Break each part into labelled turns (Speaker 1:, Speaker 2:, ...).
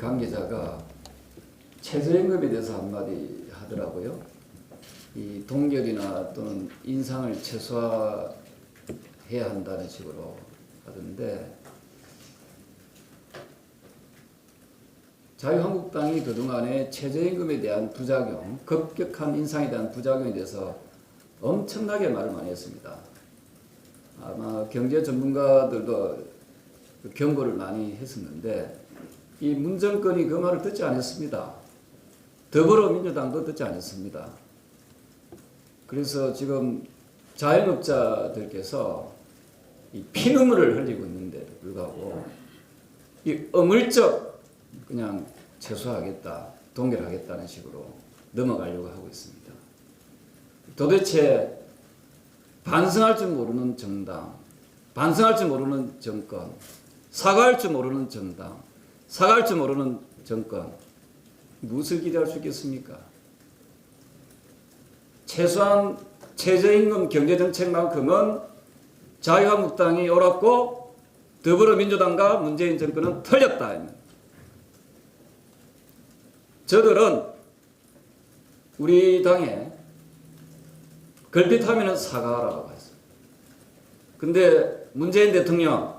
Speaker 1: 관계자가 최저임금에 대해서 한마디 하더라고요. 이 동결이나 또는 인상을 최소화해야 한다는 식으로 하던데 자유한국당이 그동안에 최저임금에 대한 부작용, 급격한 인상에 대한 부작용에 대해서 엄청나게 말을 많이 했습니다. 아마 경제 전문가들도 그 경고를 많이 했었는데 이 문정권이 그 말을 듣지 않았습니다. 더불어민주당도 듣지 않았습니다. 그래서 지금 자영업자들께서 이 피눈물을 흘리고 있는데도 불구하고 이 어물쩍 그냥 최소화하겠다, 동결하겠다는 식으로 넘어가려고 하고 있습니다. 도대체 반성할 줄 모르는 정당, 반성할 줄 모르는 정권, 사과할 줄 모르는 정당, 사과할 줄 모르는 정권, 무엇을 기대할 수 있겠습니까? 최소한 최저임금 경제정책만큼은 자유한국당이 옳았고 더불어민주당과 문재인 정권은 틀렸다. 저들은 우리 당에 걸핏하면 사과하라고 했어요. 근데 문재인 대통령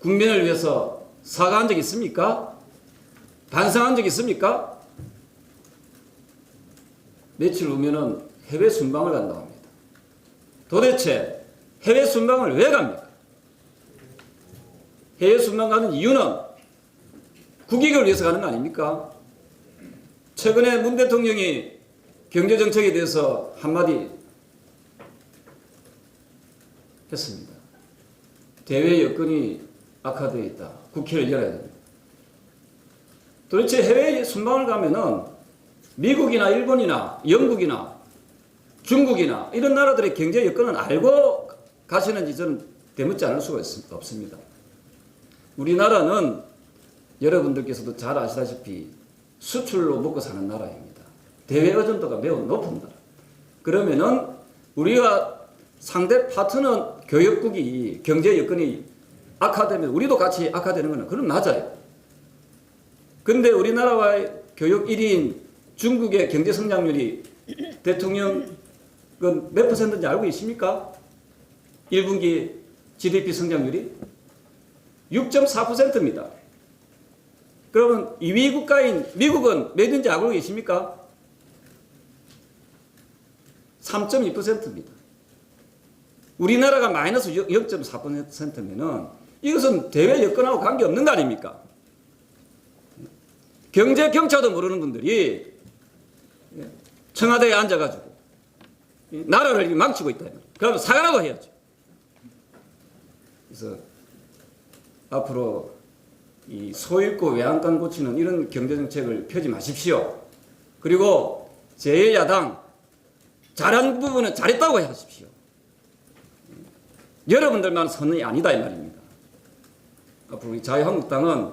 Speaker 1: 국민을 위해서 사과한 적 있습니까? 반성한 적 있습니까? 며칠 후면은 해외 순방을 간다고 합니다. 도대체 해외 순방을 왜 갑니까? 해외 순방 가는 이유는 국익을 위해서 가는 거 아닙니까? 최근에 문 대통령이 경제 정책에 대해서 한마디 했습니다. 대외 여건이 악화되어 있다. 국회를 열어야 된다. 도대체 해외 순방을 가면은 미국이나 일본이나 영국이나 중국이나 이런 나라들의 경제 여건은 알고 가시는지 저는 되묻지 않을 수가 있, 없습니다. 우리나라는 여러분들께서도 잘 아시다시피 수출로 먹고 사는 나라입니다. 대외 의존도가 매우 높은 나라. 그러면은 우리가 상대 파트너 교역국이 경제 여건이 악화되면 우리도 같이 악화되는 것은 그럼 맞아요. 근데 우리나라와의 교역 1위인 중국의 경제 성장률이 대통령 몇 퍼센트인지 알고 계십니까? 1분기 GDP 성장률이 6.4%입니다. 그러면 2위 국가인 미국은 몇인지 알고 계십니까? 3.2%입니다. 우리나라가 마이너스 0.4%면은 이것은 대외 여건하고 관계없는 거 아닙니까? 경제 경차도 모르는 분들이 청와대에 앉아가지고 나라를 망치고 있다. 그러면 사과라도 해야죠. 그래서 앞으로 이 소잃고 외양간 고치는 이런 경제 정책을 펴지 마십시오. 그리고 제1야당 잘한 부분은 잘했다고 하십시오. 여러분들만 선이 아니다 이 말입니다. 앞으로 우리 자유한국당은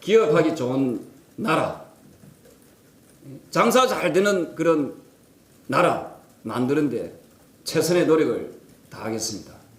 Speaker 1: 기업하기 좋은 나라, 장사 잘 되는 그런 나라 만드는데 최선의 노력을 다하겠습니다.